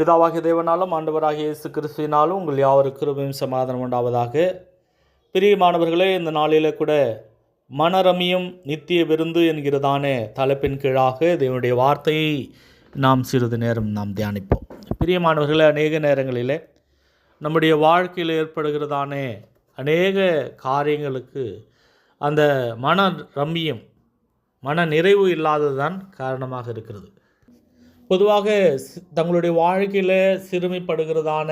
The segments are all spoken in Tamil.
பிதாவாகிய தேவனாலும் ஆண்டவராகிய இயேசு கிறிஸ்துவினாலும் உங்கள் யாவருக்கு கிருபையும் சமாதானம் உண்டாவதாக. பிரியமானவர்களே இந்த நாளில் கூட மனரமியும் நித்திய விருந்து என்கிறதான தலைப்பின் கீழாக தேவனுடைய வார்த்தையை நாம் சிறிது நேரம் நாம் தியானிப்போம். பிரியமானவர்களே அநேக நேரங்களிலே நம்முடைய வாழ்க்கையில் ஏற்படுகிறதான அநேக காரியங்களுக்கு அந்த மன ரம்மியம் மன நிறைவு இல்லாததுதான் காரணமாக இருக்கிறது. பொதுவாக தங்களுடைய வாழ்க்கையில் சிறுமைப்படுகிறதான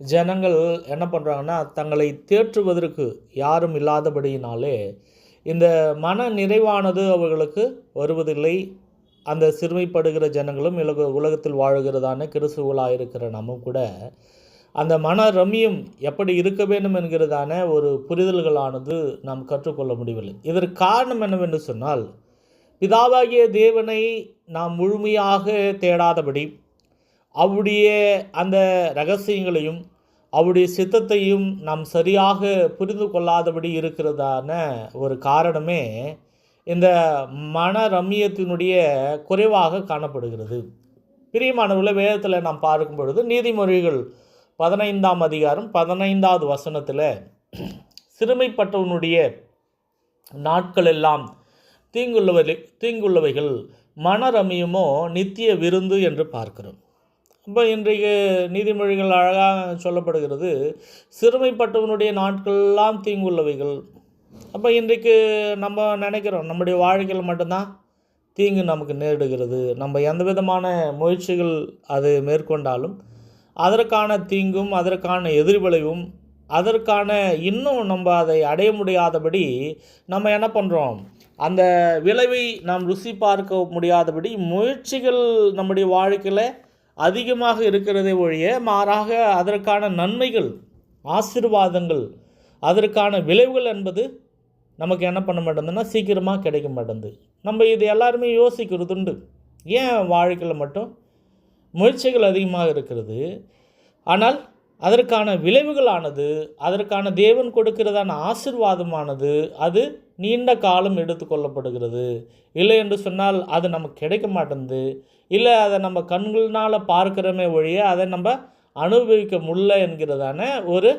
ஜனங்கள் என்ன பண்ணுறாங்கன்னா தங்களை தேற்றுவதற்கு யாரும் இல்லாதபடியினாலே இந்த மன நிறைவானது அவர்களுக்கு வருவதில்லை. அந்த சிறுமைப்படுகிற ஜனங்களும் உலக உலகத்தில் வாழுகிறதான கிறிஸ்துவலாக இருக்கிற நம்ம கூட அந்த மன ரம்மியம் எப்படி இருக்க வேண்டும் என்கிறதான ஒரு புரிதல்களானது நாம் கற்றுக்கொள்ள முடியவில்லை. இதற்கு காரணம் என்னவென்று சொன்னால் பிதாவாகிய தேவனை நாம் முழுமையாக தேடாதபடி அவருடைய அந்த ரகசியங்களையும் அவருடைய சித்தத்தையும் நாம் சரியாக புரிந்து கொள்ளாதபடி இருக்கிறதான ஒரு காரணமே இந்த மன ரம்மியத்தினுடைய குறைவாக காணப்படுகிறது. பிரியமானவர்களை வேதத்தில் நாம் பார்க்கும் பொழுது நீதிமொழிகள் பதினைந்தாம் அதிகாரம் பதினைந்தாவது வசனத்தில் சிறுமைப்பட்டவனுடைய நாட்கள் எல்லாம் தீங்குள்ளவை தீங்குள்ளவைகள் மனரமியமோ நித்திய விருந்து என்று பார்க்கிறோம். இப்போ இன்றைக்கு நீதிமொழிகள் அழகாக சொல்லப்படுகிறது சிறுமைப்பட்டவனுடைய நாட்கள்லாம் தீங்குள்ளவைகள். அப்போ இன்றைக்கு நம்ம நினைக்கிறோம் நம்முடைய வாழ்க்கையில் மட்டும்தான் தீங்கு நமக்கு நேரிடுகிறது. நம்ம எந்த விதமான முயற்சிகள் அது மேற்கொண்டாலும் அதற்கான தீங்கும் அதற்கான எதிர்விளைவும் அதற்கான இன்னும் நம்ம அதை அடைய முடியாதபடி நம்ம என்ன பண்ணுறோம் அந்த விளைவை நாம் ருசி பார்க்க முடியாதபடி முயற்சிகள் நம்முடைய வாழ்க்கையில் அதிகமாக இருக்கிறதே ஒழிய மாறாக அதற்கான நன்மைகள் ஆசீர்வாதங்கள் அதற்கான விளைவுகள் என்பது நமக்கு என்ன பண்ண மாட்டேங்குதுன்னா சீக்கிரமாக கிடைக்க மாட்டேங்குது. நம்ம இது எல்லாருமே யோசிக்கிறதுண்டு. ஏன் வாழ்க்கையில் மட்டும் முயற்சிகள் அதிகமாக இருக்கிறது? ஆனால் அதற்கான விளைவுகளானது அதற்கான தேவன் கொடுக்கிறதான ஆசிர்வாதமானது அது நீண்ட காலம் எடுத்துக்கொள்ளப்படுகிறது இல்லை என்று சொன்னால் அது நமக்கு கிடைக்க மாட்டேங்குது இல்லை அதை நம்ம கண்களினால் பார்க்கிறோமே ஒழிய அதை நம்ம அனுபவிக்க முடியல என்கிறதான ஒரு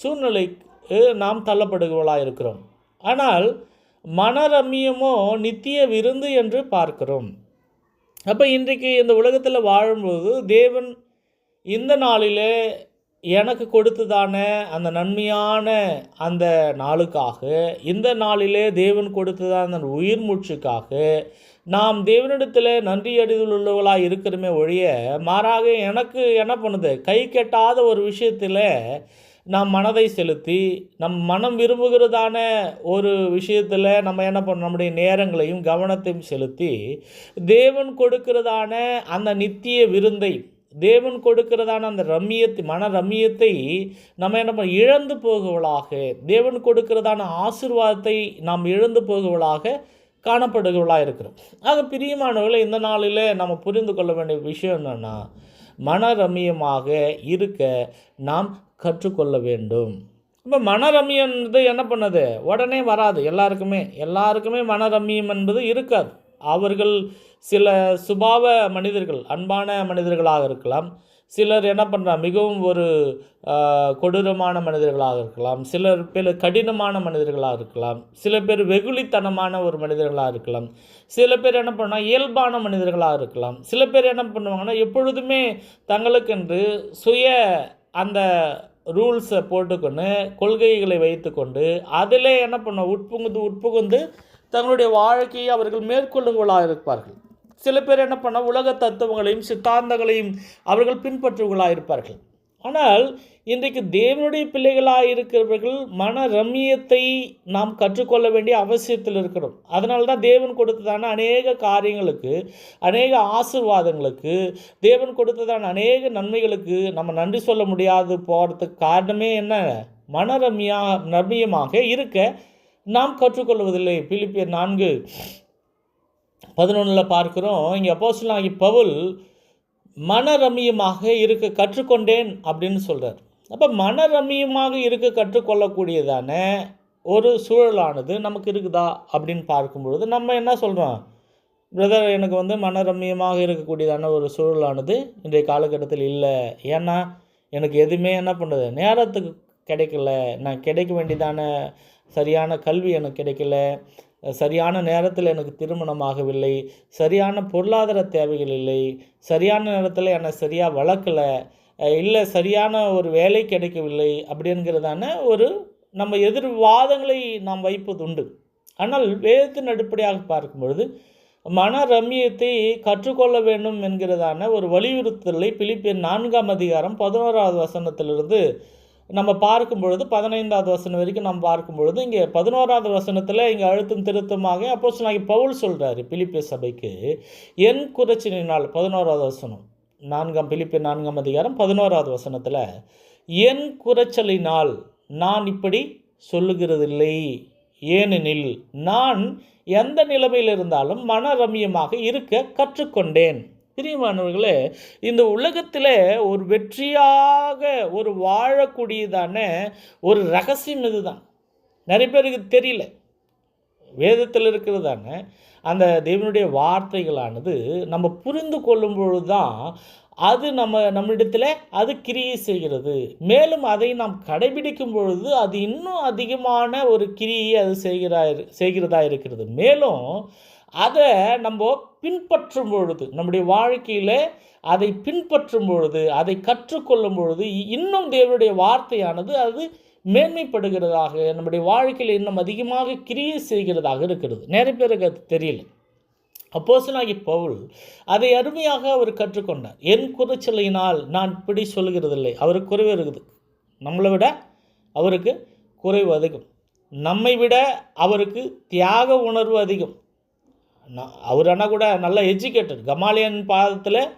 சூழ்நிலைக்கு நாம் தள்ளப்படுகளாக இருக்கிறோம். ஆனால் மனரமியமோ நித்திய விருந்து என்று பார்க்கிறோம். அப்போ இன்றைக்கு இந்த உலகத்தில் வாழும்போது தேவன் இந்த நாளிலே எனக்கு கொடுத்ததான அந்த நன்மையான அந்த நாளுக்காக இந்த நாளிலே தேவன் கொடுத்ததான அந்த உயிர் மூச்சுக்காக நாம் தேவனிடத்தில் நன்றி உள்ளவர்களாக இருக்கிறோமே ஒழிய மாறாக எனக்கு என்ன பண்ணுது? கை கெட்டாத ஒரு விஷயத்தில் நாம் மனதை செலுத்தி நம் மனம் விரும்புகிறதான ஒரு விஷயத்தில் நம்ம என்ன பண்ண நம்முடைய நேரங்களையும் கவனத்தையும் செலுத்தி தேவன் கொடுக்கிறதான அந்த நித்திய விருந்தை தேவன் கொடுக்கிறதான அந்த ரம்மியத்தை மன ரம்மியத்தை நம்ம என்ன பண்ண இழந்து போகவளாக. தேவன் கொடுக்கிறதான ஆசீர்வாதத்தை நாம் இழந்து போகவளாக காணப்படுகிறவளாக இருக்கிறோம். ஆக பிரியமானவர்களை இந்த நாளில் நம்ம புரிந்து கொள்ள வேண்டிய விஷயம் என்னென்னா மனரம்மியமாக இருக்க நாம் கற்றுக்கொள்ள வேண்டும். இப்போ என்பது என்ன பண்ணுது? உடனே வராது. எல்லாருக்குமே எல்லாருக்குமே மனரமியம் என்பது இருக்காது. அவர்கள் சில சுபாவ மனிதர்கள் அன்பான மனிதர்களாக இருக்கலாம். சிலர் என்ன பண்ணுறா மிகவும் ஒரு கொடூரமான மனிதர்களாக இருக்கலாம். சிலர் பேர் கடினமான மனிதர்களாக இருக்கலாம். சில பேர் வெகுளித்தனமான ஒரு மனிதர்களாக இருக்கலாம். சில பேர் என்ன பண்ணால் இயல்பான மனிதர்களாக இருக்கலாம். சில பேர் என்ன பண்ணுவாங்கன்னா எப்பொழுதுமே தங்களுக்கென்று சுய அந்த ரூல்ஸை போட்டுக்கொண்டு கொள்கைகளை வைத்துக்கொண்டு அதிலே என்ன பண்ணுவோம் உட்புகுந்து உட்புகுந்து தங்களுடைய வாழ்க்கையை அவர்கள் மேற்கொள்ளுங்களாக இருப்பார்கள். சில பேர் என்ன பண்ண உலக தத்துவங்களையும் சித்தாந்தங்களையும் அவர்கள் பின்பற்றுவர்களாக இருப்பார்கள். ஆனால் இன்றைக்கு தேவனுடைய பிள்ளைகளாக இருக்கிறவர்கள் மன ரம்மியத்தை நாம் கற்றுக்கொள்ள வேண்டிய அவசியத்தில் இருக்கிறோம். அதனால தான் தேவன் கொடுத்ததான அநேக காரியங்களுக்கு அநேக ஆசீர்வாதங்களுக்கு தேவன் கொடுத்ததான அநேக நன்மைகளுக்கு நம்ம நன்றி சொல்ல முடியாது போகிறதுக்கு காரணமே என்ன? மனரம்யா ரம்மியமாக இருக்க நாம் கற்றுக்கொள்வதில்லை. பிலிப்பியர் நான்கு பதினொன்றில் பார்க்குறோம் இங்கே அப்போஸ்தலனாகி பவுல் மனரமியமாக இருக்க கற்றுக்கொண்டேன் அப்படின்னு சொல்கிறார் அப்போ மனரமியமாக இருக்க கற்றுக்கொள்ளக்கூடியதான ஒரு சூழலானது நமக்கு இருக்குதா அப்படின்னு பார்க்கும் பொழுது நம்ம என்ன சொல்கிறோம் பிரதர் எனக்கு வந்து மனரம்மியமாக இருக்கக்கூடியதான ஒரு சூழலானது இன்றைய காலகட்டத்தில் இல்லை. ஏன்னா எனக்கு எதுவுமே என்ன பண்ணுறது நேரத்துக்கு கிடைக்கல. நான் கிடைக்க வேண்டியதான சரியான கல்வி எனக்கு கிடைக்கல. சரியான நேரத்தில் எனக்கு திருமணம் ஆகவில்லை. சரியான பொருளாதார தேவைகள் இல்லை. சரியான நேரத்தில் என்னை சரியாக வளர்க்கலை. இல்லை சரியான ஒரு வேலை கிடைக்கவில்லை அப்படிங்கிறதான ஒரு நம்ம எதிர்வாதங்களை நாம் வைப்பது உண்டு ஆனால் வேதத்தின் அடிப்படையாக பார்க்கும் பொழுது மன ரம்மியத்தை கற்றுக்கொள்ள வேண்டும் என்கிறதான ஒரு வலியுறுத்தலை பிலிப்பியன் நான்காம் அதிகாரம் பதினோராவது வசனத்திலிருந்து நம்ம பார்க்கும் பொழுது பதினைந்தாவது வசனம் வரைக்கும் நம்ம பார்க்கும் பொழுது இங்கே பதினோராவது வசனத்தில் இங்கே அழுத்தம் திருத்தமாக அப்போ நாங்கள் பவுல் சொல்கிறாரு பிலிப்பிய சபைக்கு என் குறைச்சினால் பதினோராவது வசனம் நான்காம் பிலிப்பிய நான்காம் அதிகாரம் பதினோராவது வசனத்தில் என் குறைச்சலினால் நான் இப்படி சொல்லுகிறதில்லை. ஏனெனில் நான் எந்த நிலைமையில் இருந்தாலும் மனரம்யமாக இருக்க கற்றுக்கொண்டேன். பிரியமானவர்களே இந்த உலகத்தில் ஒரு வெற்றியாக ஒரு வாழக்கூடியதான ஒரு ரகசியம் இதுதான். நிறைய பேருக்கு தெரியல. வேதத்தில் இருக்கிறதான அந்த தேவனுடைய வார்த்தைகளானது நம்ம புரிந்து கொள்ளும் பொழுது தான் அது நம்ம நம்மிடத்தில் அது கிரியை செய்கிறது. மேலும் அதை நாம் கடைபிடிக்கும் பொழுது அது இன்னும் அதிகமான ஒரு கிரியை அது செய்கிறா செய்கிறதா இருக்கிறது. மேலும் அதை நம்ம பின்பற்றும் பொழுது நம்முடைய வாழ்க்கையில் அதை பின்பற்றும் பொழுது அதை கற்றுக்கொள்ளும் பொழுது இன்னும் தேவனுடைய வார்த்தையானது அது மேன்மைப்படுகிறதாக நம்முடைய வாழ்க்கையில் இன்னும் அதிகமாக கிரியை செய்கிறதாக இருக்கிறது. நிறைய பேருக்கு அது தெரியல. அப்போசனாகி பவுல் அதை அருமையாக அவர் கற்றுக்கொண்டார். என் குறைச்சலினால் நான் இப்படி சொல்கிறதில்லை அவருக்கு குறைவு இருக்குது. நம்மளை விட அவருக்கு குறைவு அதிகம். நம்மை விட அவருக்கு தியாக உணர்வு அதிகம். அவர் ஆனால் கூட நல்ல எஜுகேட்டட் கமாலியன் பாதத்தில்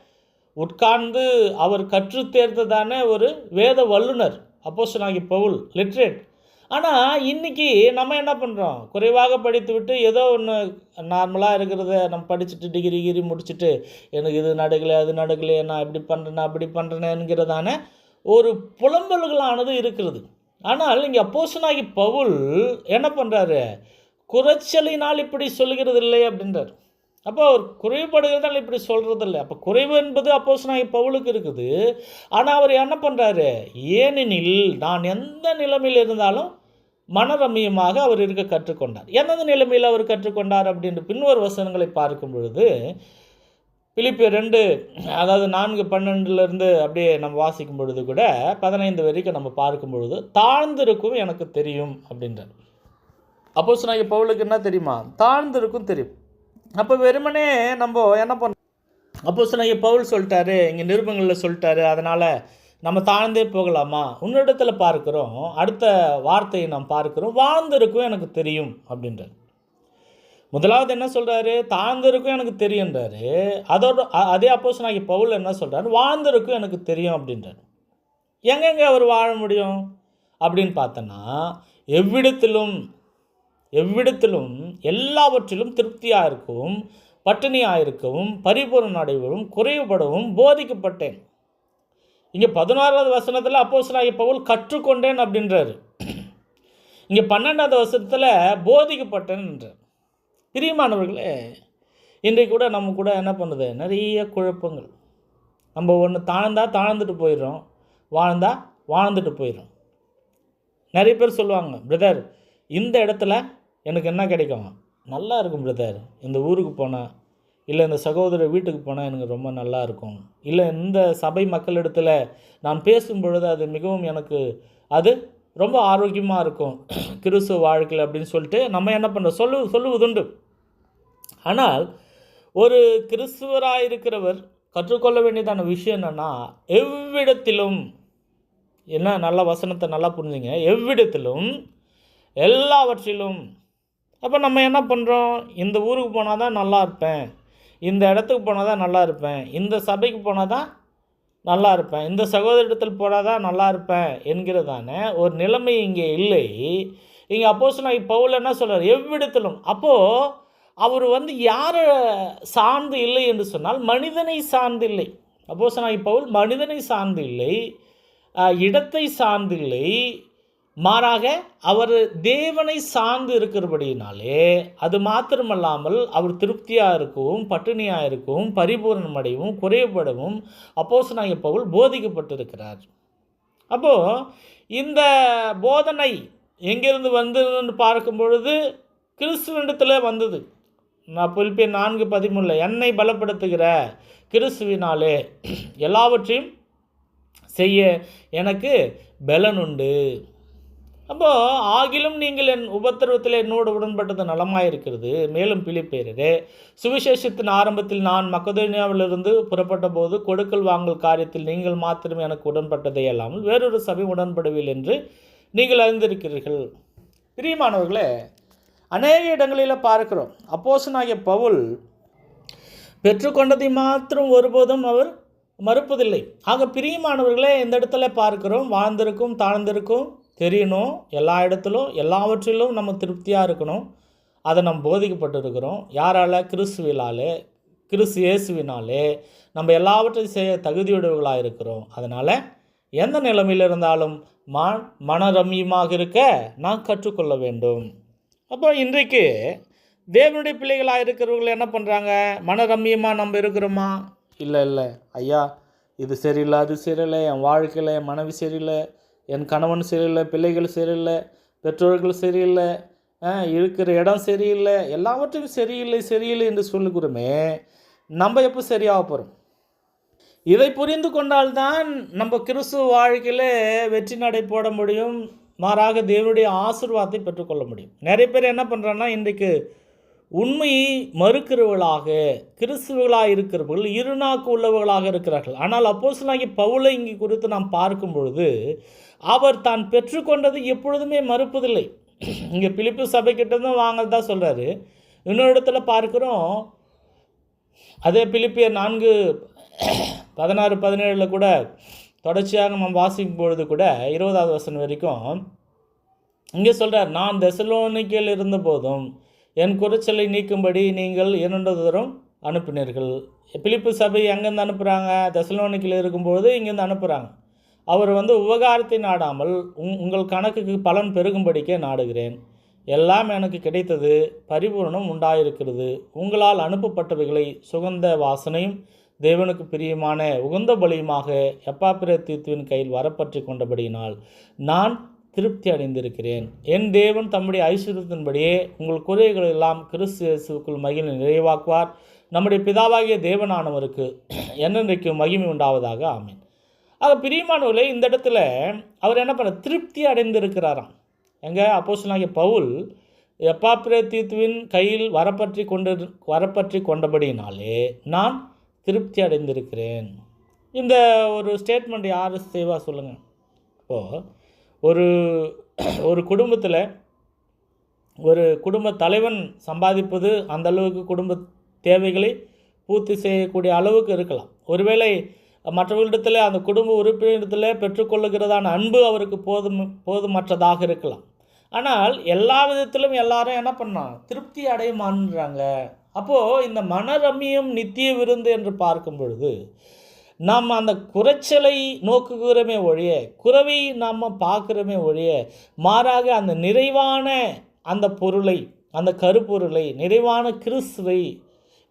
உட்கார்ந்து அவர் கற்று தேர்ந்ததான ஒரு வேத வல்லுனர் அப்போசனாகி பவுல் லிட்ரேட் ஆனால் இன்றைக்கி நம்ம என்ன பண்ணுறோம் குறைவாக படித்து விட்டு ஏதோ ஒன்று நார்மலாக இருக்கிறத நம்ம படிச்சுட்டு டிகிரி கிரி முடிச்சுட்டு எனக்கு இது நடக்கலை அது நடக்கலையே நான் இப்படி பண்ணுறேன் அப்படி பண்ணுறேனேங்கிறதான ஒரு புலம்பல்களானது இருக்கிறது. ஆனால் இங்கே அப்போசனாகி பவுல் என்ன பண்ணுறாரு குறைச்சலினால் இப்படி சொல்கிறது இல்லை அப்படின்றார். அப்போ அவர் குறைபடுகிறதால் இப்படி சொல்கிறது இல்லை அப்போ குறைவு என்பது அப்போஸ் நான் பவுலுக்கு இருக்குது. ஆனால் அவர் என்ன பண்ணுறாரு ஏனெனில் நான் எந்த நிலைமையில் இருந்தாலும் மனரமியமாக அவர் இருக்க கற்றுக்கொண்டார். எந்தெந்த நிலைமையில் அவர் கற்றுக்கொண்டார் அப்படின்ற பின்வரு வசனங்களை பார்க்கும் பொழுது பிலிப்பு ரெண்டு அதாவது நான்கு பன்னெண்டுலேருந்து அப்படியே நம்ம வாசிக்கும் பொழுது கூட பதினைந்து வரைக்கும் நம்ம பார்க்கும் பொழுது தாழ்ந்திருக்கும் எனக்கு தெரியும் அப்படின்றார். அப்போ சொன்னாங்க பவுலுக்கு என்ன தெரியுமா? தாழ்ந்திருக்கும் தெரியும். அப்போ வெறுமனே நம்ம என்ன பண்ண அப்போ சொன்னாங்க பவுல் சொல்லிட்டாரு இங்கே நிருபங்களில் சொல்லிட்டாரு அதனால் நம்ம தாழ்ந்தே போகலாமா? உன்னிடத்தில் பார்க்குறோம் அடுத்த வார்த்தையை நாம் பார்க்குறோம் வாழ்ந்திருக்கும் எனக்கு தெரியும் அப்படின்றார். முதலாவது என்ன சொல்கிறாரு தாழ்ந்திருக்கும் எனக்கு தெரியுன்றாரு அதோட அதே அப்போஸ் நான் பவுல் என்ன சொல்கிறாரு வாழ்ந்திருக்கும் எனக்கு தெரியும் அப்படின்றார். எங்கெங்கே அவர் வாழ முடியும்? அப்படின்னு பார்த்தோன்னா எவ்விடத்திலும் எவ்விடத்திலும் எல்லாவற்றிலும் திருப்தியாக இருக்கவும் பட்டினியாக இருக்கவும் பரிபூர்ண அடைவவும் குறைவுபடவும் போதிக்கப்பட்டேன். இங்கே பதினாறாவது வசனத்தில் அப்போஸ் பவுல் கற்றுக்கொண்டேன் அப்படின்றாரு. இங்கே பன்னெண்டாவது வசனத்தில் போதிக்கப்பட்டேன்ன்றார் பிரியமானவர்களே இன்றைக்கு கூட நம்ம கூட என்ன பண்ணுது? நிறைய குழப்பங்கள். நம்ம ஒன்று தாழ்ந்தால் தாழ்ந்துட்டு போயிடுறோம் வாழ்ந்தால் வாழ்ந்துட்டு போயிடும் நிறைய பேர் சொல்லுவாங்க பிரதர் இந்த இடத்துல எனக்கு என்ன கிடைக்கும்? நல்லா இருக்கும் பிரதர் இந்த ஊருக்கு போனால் இல்லை இந்த சகோதரர் வீட்டுக்கு போனால் எனக்கு ரொம்ப நல்லா இருக்கும். இல்லை இந்த சபை மக்களிடத்தில் நான் பேசும் பொழுது அது மிகவும் எனக்கு அது ரொம்ப ஆரோக்கியமாக இருக்கும். கிறிஸ்துவ வாழ்க்கையில் அப்படின்னு சொல்லிட்டு நம்ம என்ன பண்ணுறோம் சொல்லு சொல்லுவதுண்டு. ஆனால் ஒரு கிறிஸ்துவராக இருக்கிறவர் கற்றுக்கொள்ள வேண்டியதான விஷயம் என்னென்னா எவ்விடத்திலும் என்ன நல்ல வசனத்தை நல்லா புரிஞ்சுங்க. எவ்விடத்திலும் எல்லாவற்றிலும் அப்போ நம்ம என்ன பண்ணுறோம் இந்த ஊருக்கு போனால் தான் நல்லா இருப்பேன். இந்த இடத்துக்கு போனால் தான் நல்லா இருப்பேன். இந்த சபைக்கு போனால் தான் நல்லா இருப்பேன். இந்த சகோதரத்தில் போனால் தான் நல்லா இருப்பேன் என்கிறதான ஒரு நிலைமை இங்கே இல்லை. இங்கே அப்போஸ் நான் பவுல் என்ன சொல்கிறார் எவ்விடத்திலும். அப்போது அவர் வந்து யாரை சார்ந்து இல்லை என்று சொன்னால் மனிதனை சார்ந்து இல்லை. அப்போஸ் நான் பவுல் மனிதனை சார்ந்து இல்லை. இடத்தை சார்ந்து இல்லை. மாறாக அவர் தேவனை சார்ந்து இருக்கிறபடியினாலே அது மாத்திரமல்லாமல் அவர் திருப்தியாக இருக்கவும் பட்டினியாக இருக்கவும் பரிபூரணமடையவும் குறைபடவும் அப்போஸ்தலனாகிய பவுல் போதிக்கப்பட்டிருக்கிறார். அப்போது இந்த போதனை எங்கிருந்து வந்ததுன்னு பார்க்கும் பொழுது கிறிஸ்துவனிடத்தில் வந்தது. நான் புலிப்பிய நான்கு பதிமூணில் என்னை பலப்படுத்துகிற கிறிஸ்துவினாலே எல்லாவற்றையும் செய்ய எனக்கு பலன் உண்டு. அப்போது ஆகிலும் நீங்கள் என் உபத்திரவத்தில் என்னோடு உடன்பட்டது நலமாயிருக்கிறது. மேலும் பிலிப்பேரரே சுவிசேஷத்தின் ஆரம்பத்தில் நான் மக்கதோனியாவிலிருந்து புறப்பட்ட போது கொடுக்கல் வாங்கல் காரியத்தில் நீங்கள் மாத்திரம் எனக்கு உடன்பட்டதே அல்லாமல் வேறொரு சபை உடன்படவில்லை என்று நீங்கள் அறிந்திருக்கிறீர்கள். பிரியமானவர்களே அநேக இடங்களில் பார்க்கிறோம். அப்போசனாகிய பவுல் பெற்றுக்கொண்டதை மாத்திரம் ஒருபோதும் அவர் மறுப்பதில்லை. ஆக பிரியமானவர்களே இந்த இடத்துல பார்க்கிறோம். வாழ்ந்திருக்கும் தாழ்ந்திருக்கும் தெரியணும் எல்லா இடத்துலும் எல்லாவற்றிலும் நம்ம திருப்தியாக இருக்கணும். அதை நம்ம போதிக்கப்பட்டிருக்கிறோம். யாரால்? கிறிஸ்துவினாலே கிறிஸ்து இயேசுவினாலே நம்ம எல்லாவற்றையும் செய்ய தகுதியுடையவர்களாக இருக்கிறோம். அதனால் எந்த நிலைமையில் இருந்தாலும் மன மனரம்யமாக இருக்க நான் கற்றுக்கொள்ள வேண்டும். அப்போ இன்றைக்கு தேவனுடைய பிள்ளைகளாக இருக்கிறவர்கள் என்ன பண்ணுறாங்க மனரம்யமாக நம்ம இருக்கிறோமா? இல்லை இல்லை. ஐயா இது சரியில்லை அது சரியில்லை. என் வாழ்க்கையில் என் மனைவி சரியில்லை. என் கணவன் சரியில்லை பிள்ளைகள் சரியில்லை பெற்றோர்கள் சரியில்லை இருக்கிற இடம் சரியில்லை எல்லாவற்றையும் சரியில்லை சரியில்லை என்று சொல்லுகிறோமே நம்ம எப்போ சரியாக போகிறோம்? இதை புரிந்து கொண்டால்தான் நம்ம கிறிஸ்துவ வாழ்க்கையில் வெற்றி நடை போட முடியும் மாறாக தேவனுடைய ஆசிர்வாதத்தை பெற்றுக்கொள்ள முடியும். நிறைய பேர் என்ன பண்ணுறாங்கன்னா இன்றைக்கு உண்மையை மறுக்கிறவர்களாக கிறிஸ்துவர்களாக இருக்கிறவர்கள் இருநாக்கு உள்ளவர்களாக இருக்கிறார்கள். ஆனால் அப்போஸ்தலனாகிய பவுலை இங்கே குறித்து நாம் பார்க்கும் பொழுது அவர் தான் பெற்றுக்கொண்டது எப்பொழுதுமே மறுப்பதில்லை. இங்கே பிலிப்பு சபைக்கிட்ட தான் வாங்கிறதா சொல்கிறாரு இன்னொரு இடத்துல பார்க்குறோம். அதே பிலிப்பிய நான்கு பதினாறு பதினேழில் கூட தொடர்ச்சியாக நம்ம வாசிக்கும் பொழுது கூட இருபதாவது வசனம் வரைக்கும் இங்கே சொல்கிறார் நான் தெசலோனிக்கையில் இருந்த போதும் என் குறைச்சலை நீக்கும்படி நீங்கள் இரண்டு தூரம் அனுப்பினீர்கள். பிலிப்பு சபை எங்கேருந்து அனுப்புகிறாங்க தெசலோனிக்கையில் இருக்கும்போது இங்கேருந்து அனுப்புகிறாங்க அவர் வந்து உபகாரத்தை நாடாமல் உங் உங்கள் கணக்குக்கு பலன் பெருகும்படிக்கே நாடுகிறேன். எல்லாம் எனக்கு கிடைத்தது பரிபூரணம் உண்டாயிருக்கிறது. உங்களால் அனுப்பப்பட்டவைகளை சுகந்த வாசனையும் தேவனுக்கு பிரியமான உகந்த பலியுமாக எப்பாப்பிர தீர்த்துவின் கையில் வரப்பற்றி கொண்டபடியினால் நான் திருப்தி அடைந்திருக்கிறேன். என் தேவன் தம்முடைய ஐஸ்வர்யத்தின்படியே உங்கள் குறைகள் எல்லாம் கிறிஸ்து இயேசுக்குள் மகிழ் நிறைவாக்குவார். நம்முடைய பிதாவாகிய தேவனானவருக்கு என்னென்றைக்கு மகிமை உண்டாவதாக. ஆமீன். ஆக பிரியமானவர்களே இந்த இடத்துல அவர் என்ன பண்ண திருப்தி அடைந்திருக்கிறாராம். எங்க அப்போசனாகிய பவுல் எப்பாப்பிர தீத்துவின் கையில் வரப்பற்றி கொண்டு வரப்பற்றி கொண்டபடியினாலே நான் திருப்தி அடைந்திருக்கிறேன். இந்த ஒரு ஸ்டேட்மெண்ட் யார் செய்வா சொல்லுங்கள் இப்போது ஒரு ஒரு குடும்பத்தில் ஒரு குடும்ப தலைவன் சம்பாதிப்பது அந்த அளவுக்கு குடும்ப தேவைகளை பூர்த்தி செய்யக்கூடிய அளவுக்கு இருக்கலாம். ஒருவேளை மற்றவர்களிடத்தில் அந்த குடும்ப உறுப்பினரிடத்தில் பெற்றுக்கொள்ளுகிறதான அன்பு அவருக்கு போதும் போதுமற்றதாக இருக்கலாம். ஆனால் எல்லா விதத்திலும் எல்லாரும் என்ன பண்ணான் திருப்தி அடையுமான்றாங்க. அப்போது இந்த மனரமியம் நித்திய விருந்து என்று பார்க்கும் பொழுது நாம் அந்த குறைச்சலை நோக்குகிறோமே ஒழிய குறவை நாம் பார்க்குறோமே ஒழிய மாறாக அந்த நிறைவான அந்த பொருளை அந்த கருப்பொருளை நிறைவான கிறிஸ்துவை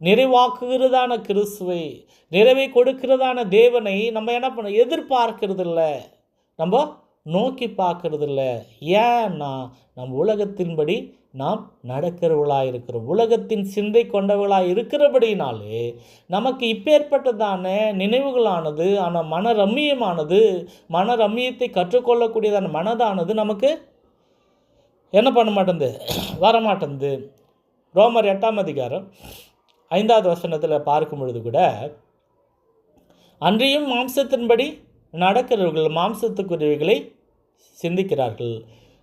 நிறைவாக்குகிறதான கிறிஸ்துவை நிறைவை கொடுக்கிறதான தேவனை நம்ம என்ன பண்ண எதிர்பார்க்கறதில்ல. நம்ம நோக்கி பார்க்கறதில்ல. ஏன்னா நம் உலகத்தின்படி நாம் நடக்கிறவளாக இருக்கிறோம். உலகத்தின் சிந்தை கொண்டவர்களாக இருக்கிறபடினாலே நமக்கு இப்பேற்பட்டதான நினைவுகளானது ஆனால் மன ரம்மியமானது மன ரம்மியத்தை கற்றுக்கொள்ளக்கூடியதான மனதானது நமக்கு என்ன பண்ண மாட்டேங்குது வரமாட்டேங்குது ரோமர் எட்டாம் அதிகாரம் ஐந்தாவது வசனத்தில் பார்க்கும் பொழுது கூட அன்றியும் மாம்சத்தின்படி நடக்கிறவர்கள் மாம்சத்துக்குரியவைகளை சிந்திக்கிறார்கள்.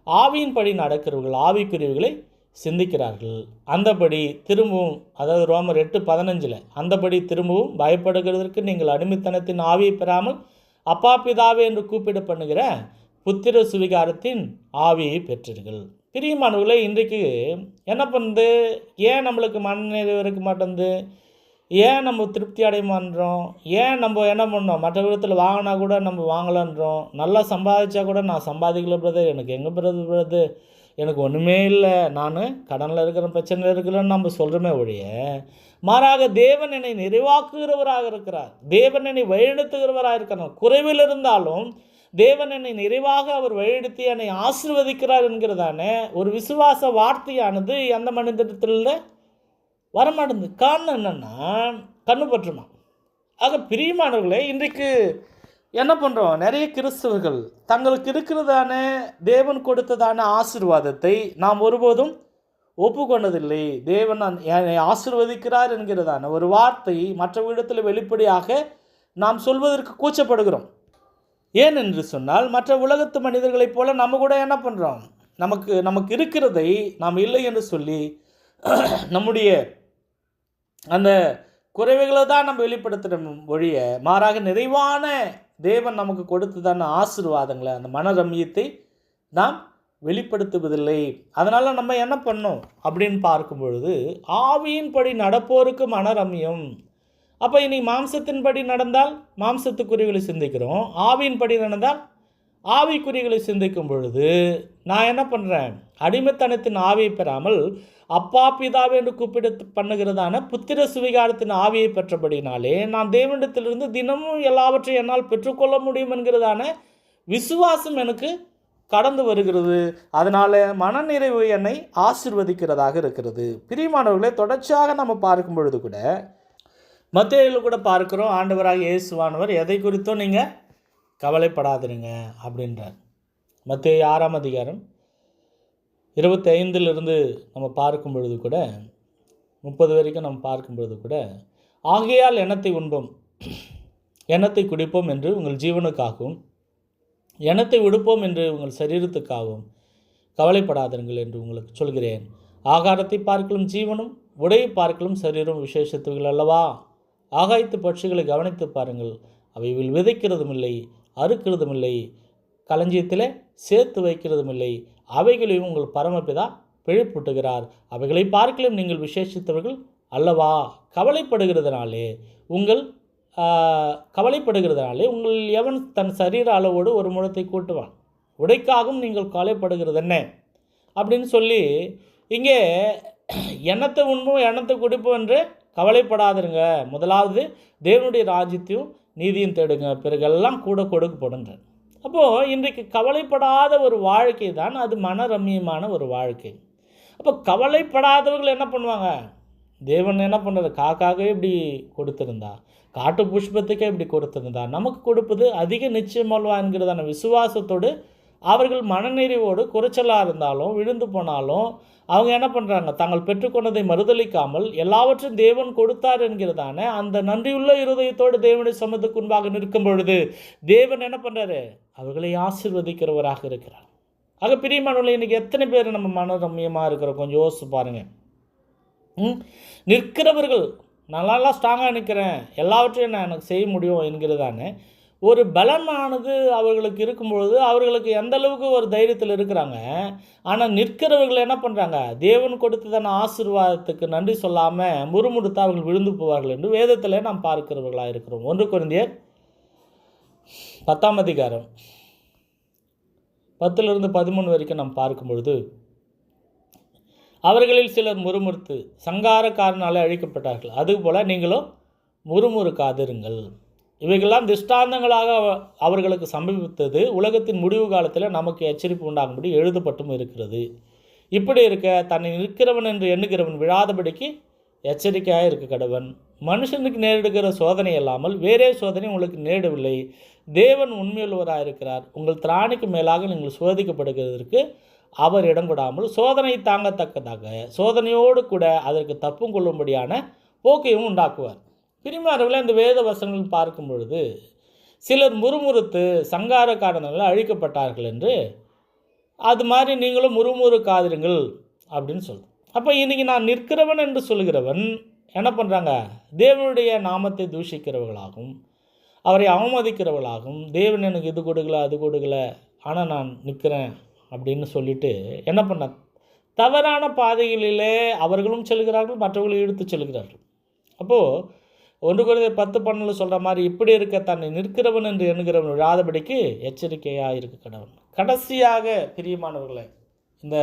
ஆவியின்படி நடக்கிறவர்கள் ஆவிக்குரியவைகளை சிந்திக்கிறார்கள். அந்தபடி திரும்பவும் அதாவது ரோமர் எட்டு பதினஞ்சில் அந்தபடி திரும்பவும் பயப்படுகிறதற்கு நீங்கள் அடிமைத்தனத்தின் ஆவியை பெறாமல் அப்பா பிதாவே என்று கூப்பிட பண்ணுகிற புத்திர சுவிகாரத்தின் ஆவியை பெற்றீர்கள். பிரியமானவர்களே இன்றைக்கு என்ன பண்ணுது ஏன் நம்மளுக்கு மனநிறைவு இருக்க மாட்டேங்குது ஏன் நம்ம திருப்தி அடைய மாட்டோம் ஏன் நம்ம என்ன பண்ணோம்? மற்ற விதத்தில் வாங்கினா கூட நம்ம வாங்கலான்றோம். நல்லா சம்பாதிச்சா கூட நான் சம்பாதிக்கல பிரதர் எனக்கு எங்கே பிரதர் பிரதர் எனக்கு ஒன்றுமே இல்லை. நான் கடனில் இருக்கிற பிரச்சனையில் இருக்கிறேன்னு நம்ம சொல்கிறோமே ஒழிய மாறாக தேவன் என்னை நிறைவாக்குகிறவராக இருக்கிறார். தேவன் என்னை வழிநடத்துகிறவராக இருக்கிறார். குறைவில் இருந்தாலும் தேவன் என்னை நிறைவாக அவர் வழிநடத்தி என்னை ஆசிர்வதிக்கிறார் என்கிறதான ஒரு விசுவாச வார்த்தையானது அந்த மனிதத்தில் வரமாட்டேங்குது காரணம் என்னென்னா கண்ணு பற்றுமா. ஆக பிரியமானவர்களே இன்றைக்கு என்ன பண்ணுறோம் நிறைய கிறிஸ்தவர்கள் தங்களுக்கு இருக்கிறதான தேவன் கொடுத்ததான ஆசிர்வாதத்தை நாம் ஒருபோதும் ஒப்புக்கொண்டதில்லை. தேவன் நான் என்னை ஆசிர்வதிக்கிறார் என்கிறதான ஒரு வார்த்தை மற்ற இடத்துல வெளிப்படையாக நாம் சொல்வதற்கு கூச்சப்படுகிறோம். ஏன் என்று சொன்னால் மற்ற உலகத்து மனிதர்களைப் போல நம்ம கூட என்ன பண்ணுறோம் நமக்கு நமக்கு இருக்கிறதை நாம் இல்லை என்று சொல்லி நம்முடைய அந்த குறைவுகளை தான் நம்ம வெளிப்படுத்துகிற ஒழிய மாறாக நிறைவான தேவன் நமக்கு கொடுத்ததான ஆசீர்வாதங்களை அந்த மன ரம்மியத்தை நாம் வெளிப்படுத்துவதில்லை. அதனால் நம்ம என்ன பண்ணோம் அப்படின்னு பார்க்கும் பொழுது ஆவியின்படி நடப்போருக்கு மனரம்யம். அப்போ இனி மாம்சத்தின்படி நடந்தால் மாம்சத்துக்குறிகளை சிந்திக்கிறோம் ஆவியின்படி நடந்தால் ஆவிக்குறிகளை சிந்திக்கும் பொழுது நான் என்ன பண்ணுறேன் அடிமைத்தனத்தின் ஆவியை பெறாமல் அப்பா பிதாவே என்று கூப்பிட பண்ணுகிறதான புத்திர சுவிகாரத்தின் ஆவியை பெற்றபடினாலே நான் தேவனிடத்திலிருந்து தினமும் எல்லாவற்றையும் என்னால் பெற்றுக்கொள்ள முடியும் என்கிறதான விசுவாசம் எனக்கு கடந்து வருகிறது. அதனால் மனநிறைவு என்னை ஆசிர்வதிக்கிறதாக இருக்கிறது. பிரியமானவர்களே தொடர்ச்சியாக நம்ம பார்க்கும் பொழுது கூட மத்தியில் கூட பார்க்குறோம் ஆண்டவராக இயேசுவானவர் எதை குறித்தும் நீங்கள் கவலைப்படாதிருங்க அப்படின்றார். மத்திய ஆறாம் அதிகாரம் இருபத்தி ஐந்திலிருந்து நம்ம பார்க்கும் பொழுது கூட முப்பது வரைக்கும் நம்ம பார்க்கும் பொழுது கூட ஆகையால் எண்ணத்தை உண்போம்? எண்ணத்தை குடிப்போம் என்று உங்கள் ஜீவனுக்காகவும் எண்ணத்தை விடுப்போம் என்று உங்கள் சரீரத்துக்காகவும் கவலைப்படாதீர்கள் என்று உங்களுக்கு சொல்கிறேன். ஆகாரத்தை பார்க்கலும் ஜீவனும் உடையை பார்க்கலும் சரீரம் விசேஷத்துகள் அல்லவா? ஆகாயத்து பட்சிகளை கவனித்து பாருங்கள். அவைகள் விதைக்கிறதும் இல்லை அறுக்கிறதும் இல்லை களஞ்சியத்தில் சேர்த்து வைக்கிறதும் இல்லை அவைகளையும் உங்கள் பரமபிதா பிழைப்பூட்டுகிறார். அவைகளை பார்க்கலும் நீங்கள் விசேஷித்தவர்கள் அல்லவா? கவலைப்படுகிறதுனாலே உங்கள் கவலைப்படுகிறதுனாலே உங்கள் எவன் தன் சரீர அளவோடு ஒரு முழத்தை கூட்டுவான்? உடைக்காகவும் நீங்கள் கவலைப்படுகிறது என்ன அப்படின்னு சொல்லி இங்கே எண்ணத்தை உண்போம் எண்ணத்தை குடிப்போம் என்று கவலைப்படாதுருங்க. முதலாவது தேவனுடைய ராஜ்யத்தையும் நீதியும் தேடுங்க. பிறகெல்லாம் கூட கொடுக்கப்படுங்கள் அப்போது இன்றைக்கு கவலைப்படாத ஒரு வாழ்க்கை தான் அது மனரம்யமான ஒரு வாழ்க்கை. அப்போ கவலைப்படாதவர்கள் என்ன பண்ணுவாங்க? தேவன் என்ன பண்ணுறது காக்காகவே இப்படி கொடுத்துருந்தா. காட்டு புஷ்பத்துக்கே இப்படி கொடுத்துருந்தா. நமக்கு கொடுப்பது அதிக நிச்சயமல்வா என்கிறதான விசுவாசத்தோடு அவர்கள் மனநிறைவோடு குறைச்சலாக இருந்தாலும் விழுந்து போனாலும் அவங்க என்ன பண்ணுறாங்க தாங்கள் பெற்றுக்கொண்டதை மறுதளிக்காமல் எல்லாவற்றையும் தேவன் கொடுத்தார் என்கிறதான அந்த நன்றியுள்ள இருதயத்தோடு தேவனுடைய சமத்துக்கு முன்பாக நிற்கும் பொழுது தேவன் என்ன பண்ணுறாரு அவர்களை ஆசிர்வதிக்கிறவராக இருக்கிறார். ஆக பிரியமானவர்கள் இன்றைக்கி எத்தனை பேர் நம்ம மனரம்யமாக இருக்கிறோம்? கொஞ்சம் யோசிச்சு பாருங்கள் நிற்கிறவர்கள் நல்லாலாம் ஸ்ட்ராங்காக நிற்கிறேன் எல்லாவற்றையும் நான் எனக்கு செய்ய முடியும் என்கிறதானே ஒரு பலமானது அவர்களுக்கு இருக்கும் பொழுது அவர்களுக்கு எந்த அளவுக்கு ஒரு தைரியத்தில் இருக்கிறாங்க? ஆனால் நிற்கிறவர்கள் என்ன பண்ணுறாங்க தேவன் கொடுத்ததான ஆசீர்வாதத்துக்கு நன்றி சொல்லாமல் முறுமுறுத்து அவர்கள் விழுந்து போவார்கள் என்று வேதத்தில் நாம் பார்க்கிறவர்களாக இருக்கிறோம். ஒன்று குழந்தையர் பத்தாம் அதிகாரம். பத்திலிருந்து பதிமூணு வரைக்கும் நாம் பார்க்கும் பொழுது அவர்களில் சிலர் முறுமுறுத்து சங்காரக்காரனாலே அழிக்கப்பட்டார்கள். அதுபோல் நீங்களும் முறுமுறுக்காதிருங்கள். இவைகள்லாம் திஷ்டாந்தங்களாக அவர்களுக்கு சம்பவித்தது உலகத்தின் முடிவு காலத்தில் நமக்கு எச்சரிப்பு உண்டாகும்படி எழுதப்பட்டும் இருக்கிறது. இப்படி இருக்க தன்னை நிற்கிறவன் என்று எண்ணுகிறவன் விழாதபடிக்கு எச்சரிக்கையாக இருக்க கடவன். மனுஷனுக்கு நேரிடுகிற சோதனை இல்லாமல் வேறே சோதனை உங்களுக்கு நேரிடவில்லை. தேவன் உண்மையுள்ளவராக இருக்கிறார். உங்கள் திராணிக்கு மேலாக நீங்கள் சோதிக்கப்படுகிறதற்கு அவர் இடம் கொடாமல் சோதனை தாங்கத்தக்கதாக சோதனையோடு கூட அதற்கு தப்பும் கொள்ளும்படியான போக்கையும் உண்டாக்குவார். பிரிமாறுகளை அந்த வேத வசனங்கள் பார்க்கும் பொழுது சிலர் முறுமுறுத்து சங்கார காரணங்கள் அழிக்கப்பட்டார்கள் என்று அது மாதிரி நீங்களும் முறுமுறுக்காதிருங்கள் அப்படின்னு சொல்லுது அப்போ இன்றைக்கி நான் நிற்கிறவன் என்று சொல்கிறவன் என்ன பண்ணுறாங்க தேவனுடைய நாமத்தை தூஷிக்கிறவர்களாகும் அவரை அவமதிக்கிறவர்களாகும் தேவன் எனக்கு இது கொடுக்கல அது கொடுக்கல ஆனால் நான் நிற்கிறேன் அப்படின்னு சொல்லிட்டு என்ன பண்ண தவறான பாதைகளிலே அவர்களும் செல்கிறார்கள் மற்றவர்களும் இழுத்து செல்கிறார்கள். அப்போது ஒன்று குறைந்த பத்து பன்னெண்டு சொல்கிற மாதிரி இப்படி இருக்க தன்னை நிற்கிறவன் என்று எண்ணுகிறவன் விழாதபடிக்கு எச்சரிக்கையாக இருக்க கடவுள். கடைசியாக பிரியமானவர்களை இந்த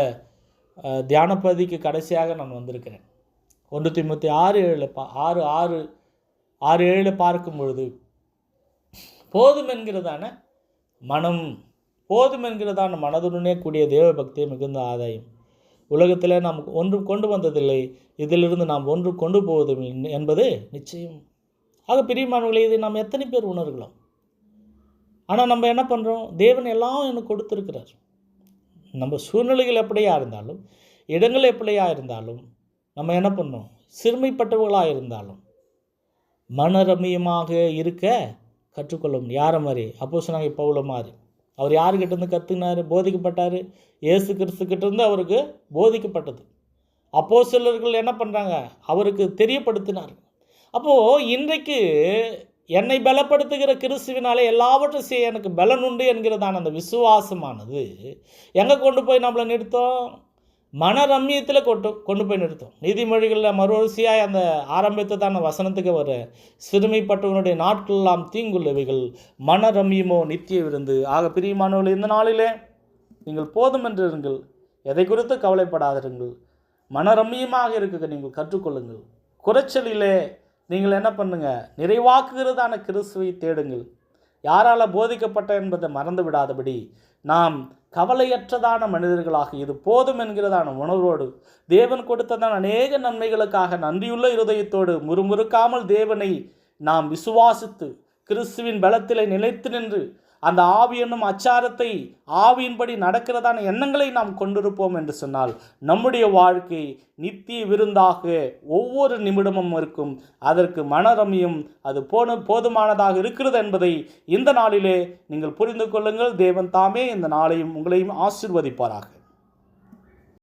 தியானப்பதிக்கு கடைசியாக நான் வந்திருக்கிறேன். ஒன்று தொண்ணூற்றி ஆறு ஏழில் பா ஆறு ஆறு ஆறு ஏழில் பார்க்கும் பொழுது போதும் என்கிறதான மனம் போதும் என்கிறதான மனதுடனே கூடிய தேவ பக்தியை மிகுந்த ஆதாயம். உலகத்தில் நாம் ஒன்று கொண்டு வந்ததில்லை. இதிலிருந்து நாம் ஒன்று கொண்டு போவதும் என்பது நிச்சயம். ஆக பிரியமானவர்களே இதை நாம் எத்தனை பேர் உணர்கிறோம்? ஆனால் நம்ம என்ன பண்ணுறோம் தேவன் எல்லாம் எனக்கு கொடுத்துருக்கிறார். நம்ம சூழ்நிலைகள் எப்படியா இருந்தாலும் இடங்கள் எப்படியா இருந்தாலும் நம்ம என்ன பண்ணோம்? சிறுமைப்பட்டவர்களாக இருந்தாலும் மனரமியமாக இருக்க கற்றுக்கொள்ளும். யாரை மாதிரி? அப்போ சொன்னாங்க பவுல மாதிரி. அவர் யாருக்கிட்டேருந்து கற்றுனார் போதிக்கப்பட்டார். ஏசு கிறிஸ்துக்கிட்டேருந்து அவருக்கு போதிக்கப்பட்டது. அப்போ சிலர்கள் என்ன பண்ணுறாங்க அவருக்கு தெரியப்படுத்தினார். அப்போது இன்றைக்கு என்னை பலப்படுத்துகிற கிறிஸ்துவினாலே எல்லாவற்றையும் செய்ய எனக்கு பலன் உண்டு என்கிறதான அந்த விசுவாசமானது எங்கே கொண்டு போய் நம்மளை நிறுத்தோம்? மன ரம்யத்தில் கொண்டு கொண்டு போய் நிறுத்தும். நீதிமொழிகளில் மறுவரிசையாக அந்த ஆரம்பித்ததான வசனத்துக்கு வர சிறுமைப்பட்டவனுடைய நாட்களெல்லாம் தீங்குள்ளவைகள் மன ரம்யமோ நித்திய விருந்து. ஆக பிரியமானவர்கள் இந்த நாளிலே நீங்கள் போதும் என்றிருங்கள் எதை குறித்து கவலைப்படாதிருங்கள். மனரம்யமாக இருக்க நீங்கள் கற்றுக்கொள்ளுங்கள். குறைச்சலிலே நீங்கள் என்ன பண்ணுங்கள் நிறைவாக்குகிறதான கிறிஸ்துவை தேடுங்கள். யாரால் போதிக்கப்பட்ட என்பதை மறந்து விடாதபடி நாம் கவலையற்றதான மனிதர்களாக இது போதும் என்கிறதான உணர்வோடு தேவன் கொடுத்ததான அநேக நன்மைகளுக்காக நன்றியுள்ள இருதயத்தோடு முறுமுறுக்காமல் தேவனை நாம் விசுவாசித்து கிறிஸ்துவின் பலத்திலே நிலைத்து நின்று அந்த ஆவி என்னும் அச்சாரத்தை ஆவியின்படி நடக்கிறதான எண்ணங்களை நாம் கொண்டிருப்போம் என்று சொன்னால் நம்முடைய வாழ்க்கை நித்திய விருந்தாக ஒவ்வொரு நிமிடமும் இருக்கும். அதற்கு மனரமியும் அது போன போதுமானதாக இருக்கிறது என்பதை இந்த நாளிலே நீங்கள் புரிந்து கொள்ளுங்கள். தேவன் தாமே இந்த நாளையும் உங்களையும் ஆசிர்வதிப்பாராக.